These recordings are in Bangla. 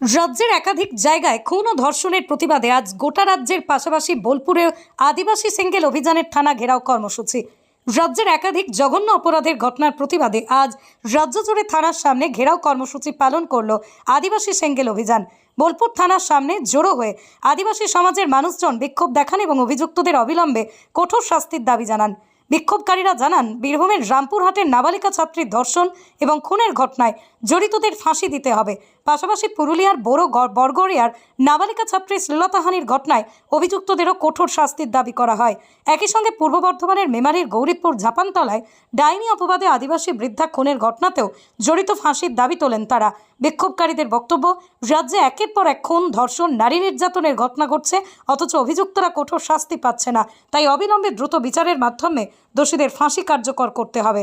রাজ্যের একাধিক জায়গায় খুন ও ধর্ষণের প্রতিবাদে আজ গোটা রাজ্যের পাশাপাশি বোলপুরে আদিবাসী সিঙ্গেল অভিযানের থানা ঘেরাও কর্মসূচি। রাজ্যের একাধিক জঘন্য অপরাধের ঘটনার প্রতিবাদে আজ রাজ্য জুড়ে থানার সামনে ঘেরাও কর্মসূচি পালন করল আদিবাসী সিঙ্গেল অভিযান। বোলপুর থানার সামনে জড়ো হয়ে আদিবাসী সমাজের মানুষজন বিক্ষোভ দেখান এবং অভিযুক্তদের অবিলম্বে কঠোর শাস্তির দাবি জানান। বিক্ষোভকারীরা জানান, বীরভূমের রামপুরহাটের নাবালিকা ছাত্রীর ধর্ষণ এবং খুনের ঘটনায় জড়িতদের ফাঁসি দিতে হবে। পাশাপাশি পুরুলিয়ার বড় বরগড়িয়ার নাবালিকা ছাত্রীর শ্লীলতাহানির ঘটনায় অভিযুক্তদেরও কঠোর শাস্তির দাবি করা হয়। একই সঙ্গে পূর্ব বর্ধমানের মেমারির গৌরীপুর ঝাপানতলায় ডাইনি অপবাদে আদিবাসী বৃদ্ধা খুনের ঘটনাতেও জড়িত ফাঁসির দাবি তোলেন তারা। বিক্ষোভকারীদের বক্তব্য, রাজ্যে একের পর এক খুন, ধর্ষণ, নারী নির্যাতনের ঘটনা ঘটছে, অথচ অভিযুক্তরা কঠোর শাস্তি পাচ্ছে না। তাই অবিলম্বে দ্রুত বিচারের মাধ্যমে দোষীদের ফাঁসি কার্যকর করতে হবে।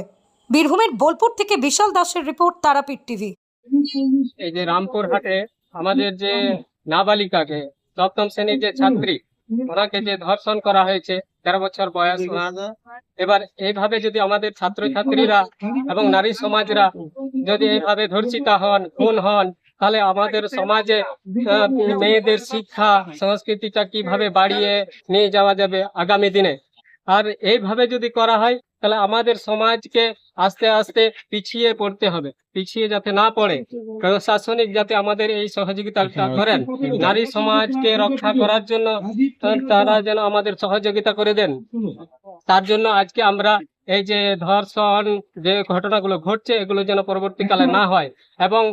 বীরভূমের বোলপুর থেকে বিশাল দাসের রিপোর্ট, তারাপীঠ টিভি। এই যে রামপুর হাটে আমাদের যে নাবালিকাকে সপ্তম শ্রেণির যে ছাত্রী, ওনাকে যে ধর্ষণ করা হয়েছে, তেরো বছর বয়স এবার এইভাবে যদি আমাদের ছাত্রছাত্রীরা এবং নারী সমাজরা যদি এইভাবে ধর্ষিতা হন, খুন হন, তাহলে আমাদের সমাজে মেয়েদের শিক্ষা, সংস্কৃতিটা কীভাবে বাড়িয়ে নিয়ে যাওয়া যাবে আগামী দিনে? আর এইভাবে যদি করা হয় তাহলে আমাদের সমাজকে আস্তে আস্তে পিছিয়ে পড়তে হবে পিছিয়ে যাতে না পড়ে। প্রশাসনিক যাতে আমাদের এই সহযোগিতা করেন নারী সমাজকে রক্ষা করার জন্য তারা যেন আমাদের সহযোগিতা করে দেন। তার জন্য আজকে আমরা এই যে ধর্ষণ যে ঘটনাগুলো ঘটছে এগুলো যেন পরবর্তীকালে না হয়। এবং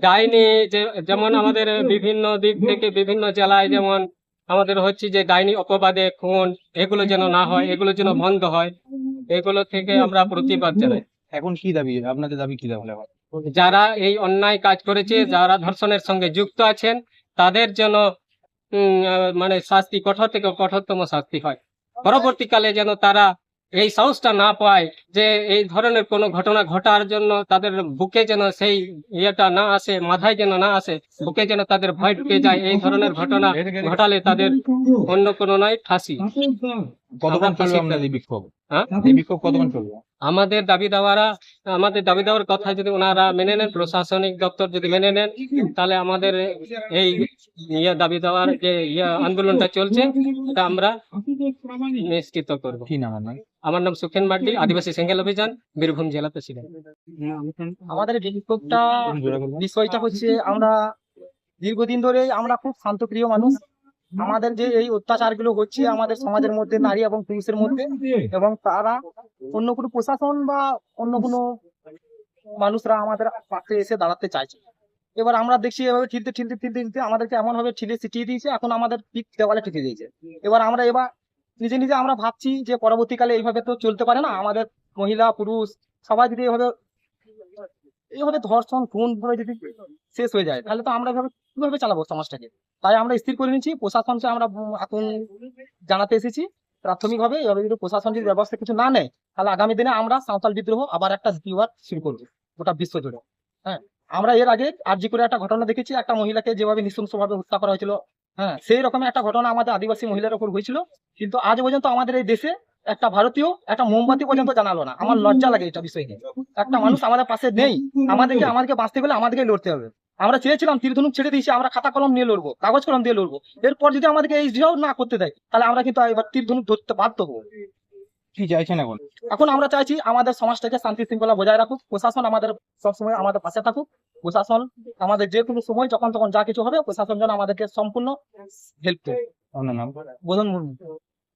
ডাইনি যে যেমন আমাদের বিভিন্ন দিক থেকে বিভিন্ন জেলায় যেমন আমাদের হচ্ছে যে ডাইনি অপবাদে খুন এগুলো যেন না হয় এগুলো যেন বন্ধ হয়। এগুলো থেকে আমরা প্রতিবাদ জানাই এখন কি দাবি? আপনাদের দাবি কি দাবি যারা এই অন্যায় কাজ করেছে যারা ধর্ষণের সঙ্গে যুক্ত আছেন তাদের জন্য উম, মানে শাস্তি কঠোর থেকে কঠোরতম শাস্তি হয়। পরবর্তীকালে যেন তারা এই সাহসটা না পায় যে এই ধরনের কোনো ঘটনা ঘটার জন্য তাদের বুকে যেন সেই ইয়েটা না আসে মাথায় যেন না আসে বুকে যেন তাদের ভয় ঢুকে যায় এই ধরনের ঘটনা ঘটালে তাদের অন্য কোনো নয় ফাঁসি। হ্যাঁ? আমাদের দাবি দেওয়ারা আমাদের দাবি দেওয়ার কথা যদি ওনারা মেনে নেন প্রশাসনিক দপ্তর যদি মেনে নেন তাহলে আমাদের এই ইয়ে দাবি দেওয়ার যে ইয়ে আন্দোলনটা চলছে এটা আমরা নিশ্চিত করব। আমার নাম সুখেন মার্ডি আদিবাসী সিঙ্গেল অভিযান, বীরভূম জেলা প্রেসিডেন্ট। আমাদের বিক্ষোভটা বিষয়টা হচ্ছে, আমরা দীর্ঘদিন ধরে আমরা খুব শান্তপ্রিয় মানুষ। আমাদের যে এই অত্যাচারগুলো হচ্ছে আমাদের সমাজের মধ্যে, নারী এবং পুরুষের মধ্যে, এবং তারা অন্য কোনো প্রশাসন বা অন্য কোনো মানুষরা আমাদের পাশে এসে দাঁড়াতে চাইছে। এবার আমরা দেখছি এভাবে ঠিলতে ঠিলতে ঠিলতে ঠিলতে আমাদেরকে এমন ভাবে ঠিলে ছিটিয়ে দিয়েছে, এখন আমাদের পিক দেওয়ালে ঠেকে দিয়েছে। এবার আমরা এবার নিজে নিজে আমরা ভাবছি যে পরবর্তীকালে এইভাবে তো চলতে পারে না, আমাদের মহিলা, পুরুষ, সবাই যদি এভাবে এইভাবে ধর্ষণ, খুন ভাবে যদি শেষ হয়ে যায়, তাহলে তো আমরা এভাবে কীভাবে চালাবো সমাজটাকে? তাই আমরা স্থির করে নিচ্ছি প্রশাসনকে আমরা এখন জানাতে এসেছি। প্রাথমিকভাবে এভাবে যদি প্রশাসন যদি ব্যবস্থা কিছু না নেয়, তাহলে আগামী দিনে আমরা সাঁওতাল বিদ্রোহ আবার একটা দ্বিতীয়বার শুরু করব, গোটা বিশ্ব জুড়ে। হ্যাঁ আমরা এর আগে আরজি করে একটা ঘটনা দেখেছি, একটা মহিলাকে যেভাবে নৃশংসভাবে হত্যা করা হয়েছিল। হ্যাঁ সেই রকম একটা ঘটনা আমাদের আদিবাসী মহিলার উপর হয়েছিল। কিন্তু আজ পর্যন্ত আমাদের এই দেশে একটা ভারতীয় একটা মোমবাতি পর্যন্ত জানালো না। আমার লজ্জা লাগে এটা বিষয় নিয়ে। একটা মানুষ আমাদের পাশে নেই। আমাদেরকে আমাদেরকে বাঁচতে গেলে আমাদেরকে লড়তে হবে। আমরা চেয়েছিলাম তীর ধনুক ছেড়ে দিয়েছি আমরা খাতা কলম নিয়ে লড়বো কাগজ কলম দিয়ে লড়বো। এরপর যদি আমাদেরকে এই জিনিসও না করতে দেয় তাহলে আমরা কিন্তু এবার তীর ধনুক ধরতে বাধ্য হব। কি চাইছেন এখন? এখন আমরা চাইছি আমাদের সমাজটাকে শান্তি শৃঙ্খলা বজায় রাখুক প্রশাসন আমাদের সবসময় আমাদের পাশে থাকুক প্রশাসন আমাদের যে কোনো সময় যখন তখন যা কিছু হবে প্রশাসন যেন আমাদেরকে সম্পূর্ণ হেল্প নাম বোধন মুর্মু।